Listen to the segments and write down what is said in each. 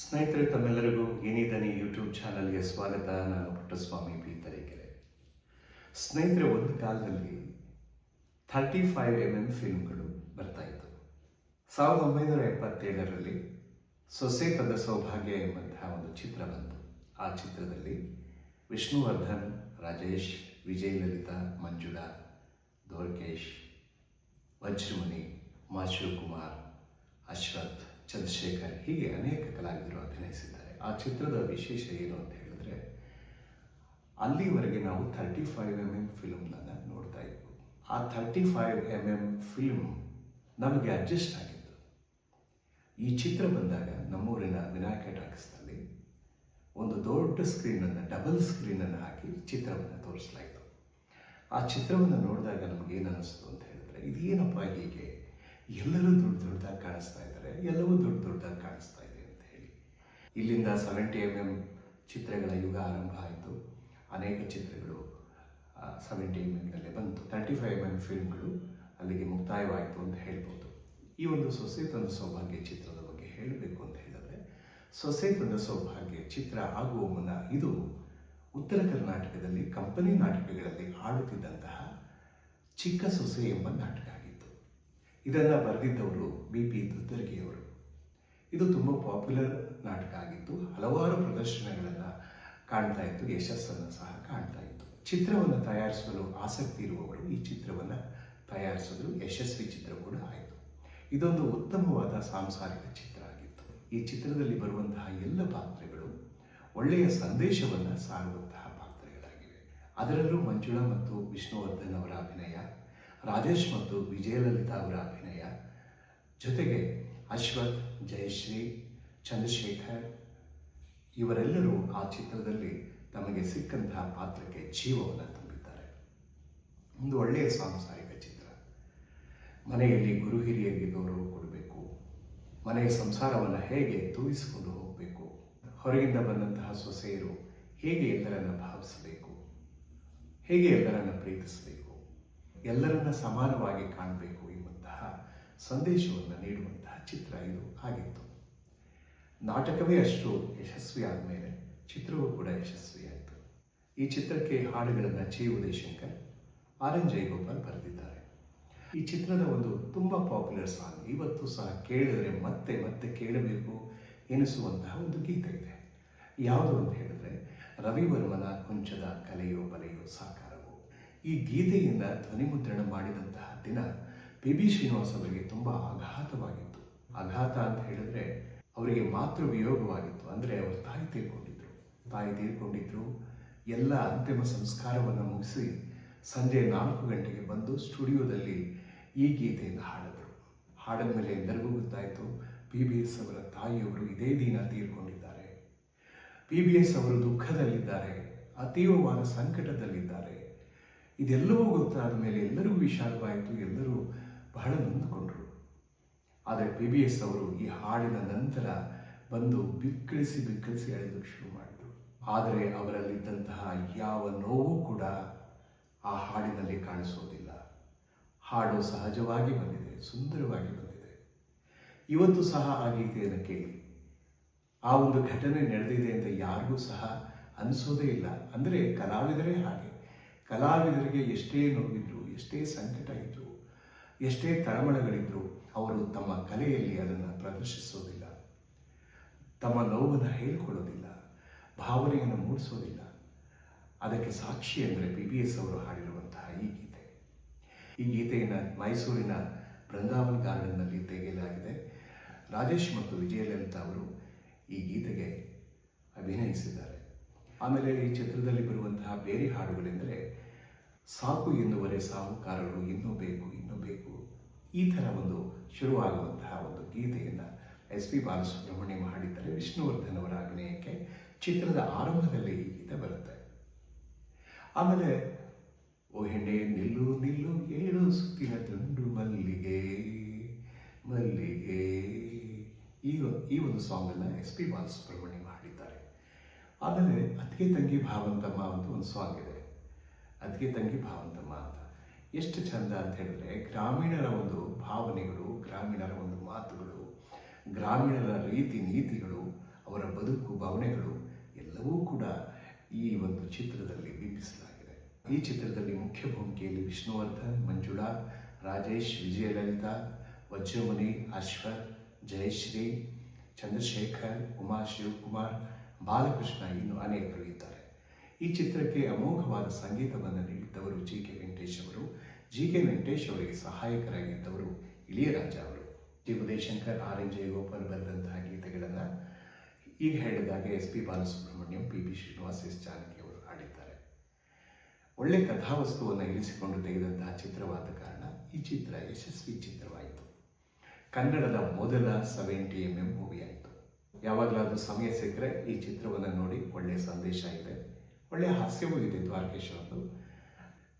ಸ್ನೇಹಿತರೆ, ತಮ್ಮೆಲ್ಲರಿಗೂ ಏನಿದ್ದಾನೆ ಯೂಟ್ಯೂಬ್ ಚಾನಲ್ಗೆ ಸ್ವಾಗತ. ನಾನು ಪುಟ್ಟಸ್ವಾಮಿ ಪಿ ತರೀಕೆರೆ ಸ್ನೇಹಿತರೆ, ಒಂದು ಕಾಲದಲ್ಲಿ ಥರ್ಟಿ ಫೈವ್ ಎಂ ಎಂ ಫಿಲ್ಮ್ಗಳು ಬರ್ತಾ ಇತ್ತು ಸಾವಿರದ ಒಂಬೈನೂರ ಎಪ್ಪತ್ತೇಳರಲ್ಲಿ ಸೊಸೆ ತಂದ ಸೌಭಾಗ್ಯ ಎಂಬಂತಹ ಒಂದು ಚಿತ್ರ ಬಂತು. ಆ ಚಿತ್ರದಲ್ಲಿ ವಿಷ್ಣುವರ್ಧನ್, ರಾಜೇಶ್ ವಿಜಯ್ ಲಲಿತಾ ಮಂಜುಳಾ, ದೋರ್ಕೇಶ್, ವಜ್ರಮುನಿ ಮಾಶು ಕುಮಾರ್ ಅಶ್ವಥ್ ಚಂದ್ರಶೇಖರ್ ಹೀಗೆ ಅನೇಕ ಕಲಾವಿದರು ಅಭಿನಯಿಸಿದ್ದಾರೆ. ಆ ಚಿತ್ರದ ವಿಶೇಷ ಏನು ಅಂತ ಹೇಳಿದ್ರೆ, ಅಲ್ಲಿವರೆಗೆ ನಾವು ಥರ್ಟಿ ಫೈವ್ ಎಂ ಎಂ ಫಿಲ್ಮ್ನ ನೋಡ್ತಾ ಇದ್ವು. ಆ thirty five M M film ನಮಗೆ ಅಡ್ಜಸ್ಟ್ ಆಗಿತ್ತು. ಈ ಚಿತ್ರ ಬಂದಾಗ ನಮ್ಮೂರಿನ ವಿನಾಯಕ ಟಾಕೀಸ್ನಲ್ಲಿ ಒಂದು ದೊಡ್ಡ ಸ್ಕ್ರೀನನ್ನು ಡಬಲ್ ಸ್ಕ್ರೀನನ್ನು ಹಾಕಿ ಚಿತ್ರವನ್ನು ತೋರಿಸಲಾಯಿತು. ಆ ಚಿತ್ರವನ್ನು ನೋಡಿದಾಗ ನಮಗೇನು ಅನ್ನಿಸ್ತು ಅಂತ ಹೇಳಿದ್ರೆ, ಇದೇನಪ್ಪ ಹೀಗೆ ಎಲ್ಲರೂ ದೊಡ್ಡ ದೊಡ್ಡದಾಗಿ ಕಾಣಿಸ್ತಾ ಇದ್ದಾರೆ. ಎಲ್ಲವೂ ದೊಡ್ಡ ದೊಡ್ಡದಾಗಿ ಕಾಣಿಸ್ತಾ ಇದೆ ಅಂತ ಹೇಳಿ. ಇಲ್ಲಿಂದ ಸೆವೆಂಟಿ ಎಂ ಎಂ ಚಿತ್ರಗಳ ಯುಗ ಆರಂಭ ಆಯಿತು. ಅನೇಕ ಚಿತ್ರಗಳು ಸೆವೆಂಟಿ ಎಂ ಎಮ್ನಲ್ಲೇ ಬಂತು. ತರ್ಟಿ ಫೈವ್ ಎಂ ಫಿಲ್ಮ್ಗಳು ಅಲ್ಲಿಗೆ ಮುಕ್ತಾಯವಾಯಿತು ಅಂತ ಹೇಳ್ಬೋದು. ಈ ಒಂದು ಸೊಸೆ ತಂದ ಸೌಭಾಗ್ಯ ಚಿತ್ರದ ಬಗ್ಗೆ ಹೇಳಬೇಕು ಅಂತ ಹೇಳಿದ್ರೆ, ಸೊಸೆ ತಂದ ಸೌಭಾಗ್ಯ ಚಿತ್ರ ಆಗುವ ಮುನ್ನ ಇದು ಉತ್ತರ ಕರ್ನಾಟಕದಲ್ಲಿ ಕಂಪನಿ ನಾಟಕಗಳಲ್ಲಿ ಆಡುತ್ತಿದ್ದಂತಹ ಚಿಕ್ಕ ಸೊಸೆ ಎಂಬ ನಾಟಕ. ಇದನ್ನು ಬರೆದಿದ್ದವರು ಬಿ ಪಿ ದುದ್ದರ್ಗಿಯವರು. ಇದು ತುಂಬ ಪಾಪ್ಯುಲರ್ ನಾಟಕ ಆಗಿತ್ತು. ಹಲವಾರು ಪ್ರದರ್ಶನಗಳನ್ನು ಕಾಣ್ತಾ ಇತ್ತು. ಯಶಸ್ಸನ್ನು ಸಹ ಕಾಣ್ತಾ ಇತ್ತು. ಚಿತ್ರವನ್ನು ತಯಾರಿಸಲು ಆಸಕ್ತಿ ಇರುವವರು ಈ ಚಿತ್ರವನ್ನು ತಯಾರಿಸಲು ಯಶಸ್ವಿ ಚಿತ್ರ ಕೂಡ ಆಯಿತು. ಇದೊಂದು ಉತ್ತಮವಾದ ಸಾಂಸಾರಿಕ ಚಿತ್ರ ಆಗಿತ್ತು. ಈ ಚಿತ್ರದಲ್ಲಿ ಬರುವಂತಹ ಎಲ್ಲ ಪಾತ್ರಗಳು ಒಳ್ಳೆಯ ಸಂದೇಶವನ್ನು ಸಾರುವಂತಹ ಪಾತ್ರಗಳಾಗಿವೆ. ಅದರಲ್ಲೂ ಮಂಜುಳಾ ಮತ್ತು ವಿಷ್ಣುವರ್ಧನ್ ಅವರ ಅಭಿನಯ ರಾಜೇಶ್ ಮತ್ತು ವಿಜಯಲಲಿತಾ ಅವರ ಅಭಿನಯ. ಜೊತೆಗೆ ಅಶ್ವಥ್, ಜಯಶ್ರೀ, ಚಂದ್ರಶೇಖರ್ ಇವರೆಲ್ಲರೂ ಆ ಚಿತ್ರದಲ್ಲಿ ತಮಗೆ ಸಿಕ್ಕಂತಹ ಪಾತ್ರಕ್ಕೆ ಜೀವವನ್ನು ತುಂಬಿದ್ದಾರೆ. ಒಂದು ಒಳ್ಳೆಯ ಸಾಂಸಾರಿಕ ಚಿತ್ರ. ಮನೆಯಲ್ಲಿ ಗುರು ಹಿರಿಯರಿಗೆ ಗೌರವ ಕೊಡಬೇಕು. ಮನೆಯ ಸಂಸಾರವನ್ನು ಹೇಗೆ ತೂಗಿಸಿಕೊಂಡು ಹೋಗಬೇಕು? ಹೊರಗಿಂದ ಬಂದಂತಹ ಸೊಸೆಯರು ಹೇಗೆ ಎಲ್ಲರನ್ನು ಭಾವಿಸಬೇಕು? ಹೇಗೆ ಎಲ್ಲರನ್ನು ಪ್ರೀತಿಸಬೇಕು? ಎಲ್ಲರನ್ನ ಸಮಾನವಾಗಿ ಕಾಣಬೇಕು ಎಂಬಂತಹ ಸಂದೇಶವನ್ನು ನೀಡುವಂತಹ ಚಿತ್ರ ಇದು ಆಗಿತ್ತು. ನಾಟಕವೇ ಅಷ್ಟು ಯಶಸ್ವಿ ಆದಮೇಲೆ ಚಿತ್ರವೂ ಕೂಡ ಯಶಸ್ವಿಯಾಯಿತು ಈ ಚಿತ್ರಕ್ಕೆ ಹಾಡುಗಳನ್ನು ಚಿ ಉದಯಶಂಕರ್, ಆರ್ ಎನ್ ಜಯಗೋಪಾಲ್ ಬರೆದಿದ್ದಾರೆ. ಈ ಚಿತ್ರದ ಒಂದು ತುಂಬ ಪಾಪ್ಯುಲರ್ ಸಾಂಗ್, ಇವತ್ತು ಸಹ ಕೇಳಿದರೆ ಮತ್ತೆ ಮತ್ತೆ ಕೇಳಬೇಕು ಎನಿಸುವಂತಹ ಒಂದು ಗೀತೆ ಇದೆ. ಯಾವುದು ಅಂತ ಹೇಳಿದ್ರೆ, ರವಿವರ್ಮನ ಕುಂಚದ ಕಲೆಯೋ ಬಲೆಯೋ ಸಾಕಾರವು ಈ ಗೀತೆಯಿಂದ ಧ್ವನಿಮುದ್ರಣ ಮಾಡಿದಂತಹ ದಿನ ಪಿ ಬಿ ಶ್ರೀನಿವಾಸ್ ಅವರಿಗೆ ತುಂಬ ಆಘಾತವಾಗಿತ್ತು. ಆಘಾತ ಅಂತ ಹೇಳಿದ್ರೆ ಅವರಿಗೆ ಮಾತೃ ವಿಯೋಗವಾಗಿತ್ತು. ಅಂದರೆ ಅವರು ತಾಯಿ ತೀರ್ಕೊಂಡಿದ್ರು. ತಾಯಿ ತೀರ್ಕೊಂಡಿದ್ರು. ಎಲ್ಲ ಅಂತಿಮ ಸಂಸ್ಕಾರವನ್ನು ಮುಗಿಸಿ ಸಂಜೆ ನಾಲ್ಕು ಗಂಟೆಗೆ ಬಂದು ಸ್ಟುಡಿಯೋದಲ್ಲಿ ಈ ಗೀತೆಯನ್ನು ಹಾಡಿದ್ರು. ಹಾಡಿದ ಮೇಲೆ ಎಲ್ಲರಿಗೂ ಗೊತ್ತಾಯಿತು ಪಿ ಬಿ ಎಸ್ ಅವರ ತಾಯಿಯವರು ಇದೇ ದಿನ ತೀರ್ಕೊಂಡಿದ್ದಾರೆ. ಪಿ ಬಿ ಎಸ್ ಅವರು ದುಃಖದಲ್ಲಿದ್ದಾರೆ. ಅತೀವವಾದ ಸಂಕಟದಲ್ಲಿದ್ದಾರೆ. ಇದೆಲ್ಲವೂ ಗೊತ್ತಾದ ಮೇಲೆ ಎಲ್ಲರಿಗೂ ವಿಷಾದವಾಯಿತು ಎಲ್ಲರೂ ಬಹಳ ನೊಂದುಕೊಂಡರು. ಆದರೆ ಬಿ ಬಿ ಎಸ್ ಅವರು ಈ ಹಾಡಿನ ನಂತರ ಬಂದು ಬಿಕ್ಕಳಿಸಿ ಬಿಕ್ಕಳಿಸಿ ಅಳೆದು ಶುರು ಮಾಡಿದರು. ಆದರೆ ಅವರಲ್ಲಿದ್ದಂತಹ ಯಾವ ನೋವು ಕೂಡ ಆ ಹಾಡಿನಲ್ಲಿ ಕಾಣಿಸೋದಿಲ್ಲ. ಹಾಡು ಸಹಜವಾಗಿ ಬಂದಿದೆ, ಸುಂದರವಾಗಿ ಬಂದಿದೆ. ಇವತ್ತು ಸಹ ಆ ಗೀತೆಯನ್ನು ಕೇಳಿ. ಆ ಒಂದು ಘಟನೆ ನಡೆದಿದೆ ಅಂತ ಯಾರಿಗೂ ಸಹ ಅನಿಸೋದೇ ಇಲ್ಲ. ಅಂದರೆ ಕಲಾವಿದರೇ ಹಾಗೆ. ಕಲಾವಿದರಿಗೆ ಎಷ್ಟೇ ನೋವಿದ್ರು, ಎಷ್ಟೇ ಸಂಕಟ ಇದ್ರು, ಎಷ್ಟೇ ತಳಮಳಗಳಿದ್ರು ಅವರು ತಮ್ಮ ಕಲೆಯಲ್ಲಿ ಅದನ್ನು ಪ್ರದರ್ಶಿಸೋದಿಲ್ಲ. ತಮ್ಮ ನೋವನ್ನು ಹೇಳಿಕೊಳ್ಳೋದಿಲ್ಲ, ಭಾವನೆಯನ್ನು ಮೂಡಿಸೋದಿಲ್ಲ. ಅದಕ್ಕೆ ಸಾಕ್ಷಿ ಅಂದರೆ ಬಿ ಬಿ ಎಸ್ ಅವರು ಹಾಡಿರುವಂತಹ ಈ ಗೀತೆ. ಈ ಗೀತೆಯನ್ನು ಮೈಸೂರಿನ ಬೃಂದಾವನ್ ಗಾರ್ಡನ್ನಲ್ಲಿ ತೆಗೆಯಲಾಗಿದೆ. ರಾಜೇಶ್ ಮತ್ತು ವಿಜಯಲಲಿತಾ ಅವರು ಈ ಗೀತೆಗೆ ಅಭಿನಯಿಸಿದ್ದಾರೆ. ಆಮೇಲೆ ಈ ಚಿತ್ರದಲ್ಲಿ ಬರುವಂತಹ ಬೇರೆ ಹಾಡುಗಳೆಂದರೆ ಸಾಕು ಎನ್ನುವರೆ ಸಾಹುಕಾರರು ಇನ್ನೂ ಬೇಕು ಇನ್ನೂ ಬೇಕು. ಈ ಥರ ಒಂದು ಶುರುವಾಗುವಂತಹ ಒಂದು ಗೀತೆಯನ್ನು ಎಸ್ ಪಿ ಬಾಲಸುಬ್ರಹ್ಮಣ್ಯ ಹಾಡಿದ್ದಾರೆ. ವಿಷ್ಣುವರ್ಧನ್ ಅವರ ಅಭಿನಯಕ್ಕೆ ಚಿತ್ರದ ಆರಂಭದಲ್ಲಿ ಈ ಗೀತೆ ಬರುತ್ತೆ. ಆಮೇಲೆ, ಓ ಹೆಣ್ಣೆ, ನಿಲ್ಲು ನಿಲ್ಲು, ಏಳು ಸುತ್ತಿನ ತುಂಡು ಮಲ್ಲಿಗೆ ಮಲ್ಲಿಗೆ. ಈ ಈ ಒಂದು ಸಾಂಗನ್ನು ಎಸ್ ಪಿ ಬಾಲಸುಬ್ರಹ್ಮಣ್ಯಂ ಆಮೇಲೆ ಅತ್ತಿಗೆ ತಂಗಿ ಭಾವಂತಮ್ಮ ಅಂತ ಒಂದು ಸಾಂಗ್ ಇದೆ. ಅತ್ತಿಗೆ ತಂಗಿ ಭಾವಂತಮ್ಮ ಅಂತ. ಎಷ್ಟು ಚಂದ ಅಂತ ಹೇಳಿದ್ರೆ ಗ್ರಾಮೀಣರ ಒಂದು ಭಾವನೆಗಳು, ಗ್ರಾಮೀಣರ ಒಂದು ಮಾತುಗಳು, ಗ್ರಾಮೀಣರ ರೀತಿ ನೀತಿಗಳು ಅವರ ಅವರ ಬದುಕು ಭಾವನೆಗಳು ಎಲ್ಲವೂ ಕೂಡ ಈ ಒಂದು ಚಿತ್ರದಲ್ಲಿ ಬಿಂಬಿಸಲಾಗಿದೆ. ಈ ಚಿತ್ರದಲ್ಲಿ ಮುಖ್ಯ ಭೂಮಿಕೆಯಲ್ಲಿ ವಿಷ್ಣುವರ್ಧನ್, ಮಂಜುಳಾ, ರಾಜೇಶ್, ವಿಜಯಲಲಿತಾ, ವಜ್ರಮುನಿ, ಅಶ್ವಥ್, ಜಯಶ್ರೀ, ಚಂದ್ರಶೇಖರ್, ಉಮಾ, ಶಿವಕುಮಾರ್ ಬಾಲಕೃಷ್ಣ ಇನ್ನು ಅನೇಕರು ಇದ್ದಾರೆ. ಈ ಚಿತ್ರಕ್ಕೆ ಅಮೋಘವಾದ ಸಂಗೀತವನ್ನು ನೀಡಿದ್ದವರು ಜಿ ಕೆ ವೆಂಕಟೇಶ್ ಅವರು. ಜಿ ಕೆ ವೆಂಕಟೇಶ್ ಅವರಿಗೆ ಸಹಾಯಕರಾಗಿದ್ದವರು ಇಳಿಯರಾಜ ಅವರು. G Udayashankar R N Jayagopal ಬರೆದಂತಹ ಗೀತೆಗಳನ್ನು ಈಗ ಹೇಳಿದಾಗ S P Balasubrahmanyam, P B Srinivas S Janaki ಅವರು ಹಾಡಿದ್ದಾರೆ. ಒಳ್ಳೆ ಕಥಾವಸ್ತುವನ್ನು ಇರಿಸಿಕೊಂಡು ತೆಗೆದಂತಹ ಚಿತ್ರವಾದ ಕಾರಣ ಈ ಚಿತ್ರ ಯಶಸ್ವಿ ಚಿತ್ರವಾಯಿತು. ಕನ್ನಡದ ಮೊದಲ ಸೆವೆಂಟಿ ಎಂ ಎಂ ಮೂವಿ ಆಯಿತು ಯಾವಾಗಲಾದರೂ ಸಮಯ ಸಿಕ್ಕರೆ ಈ ಚಿತ್ರವನ್ನು ನೋಡಿ ಒಳ್ಳೆಯ ಸಂದೇಶ ಇದೆ. ಒಳ್ಳೆಯ ಹಾಸ್ಯವೂ ಇದೆ ದ್ವಾರಕೇಶ್ ಅವರದು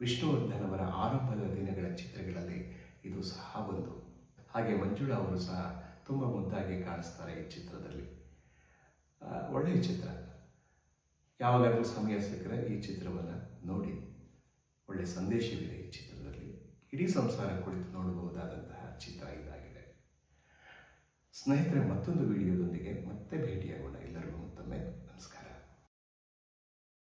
ವಿಷ್ಣುವರ್ಧನ್ ಅವರ ಆರಂಭದ ದಿನಗಳ ಚಿತ್ರಗಳಲ್ಲಿ ಇದು ಸಹ ಒಂದು. ಹಾಗೆ ಮಂಜುಳಾ ಅವರು ಸಹ ತುಂಬ ಮುದ್ದಾಗಿ ಕಾಣಿಸ್ತಾರೆ ಈ ಚಿತ್ರದಲ್ಲಿ. ಒಳ್ಳೆಯ ಚಿತ್ರ. ಯಾವಾಗಾದರೂ ಸಮಯ ಸಿಕ್ಕರೆ ಈ ಚಿತ್ರವನ್ನು ನೋಡಿ. ಒಳ್ಳೆಯ ಸಂದೇಶವಿದೆ ಈ ಚಿತ್ರದಲ್ಲಿ. ಇಡೀ ಸಂಸಾರ ಕುಳಿತು ನೋಡಬಹುದಾದಂತಹ ಚಿತ್ರ ಇದಾಗಿದೆ. ಸ್ನೇಹಿತರೆ ಮತ್ತೊಂದು ವಿಡಿಯೋದೊಂದಿಗೆ ಮತ್ತೆ ಭೇಟಿಯಾಗೋಣ. ಎಲ್ಲರಿಗೂ ಮತ್ತೊಮ್ಮೆ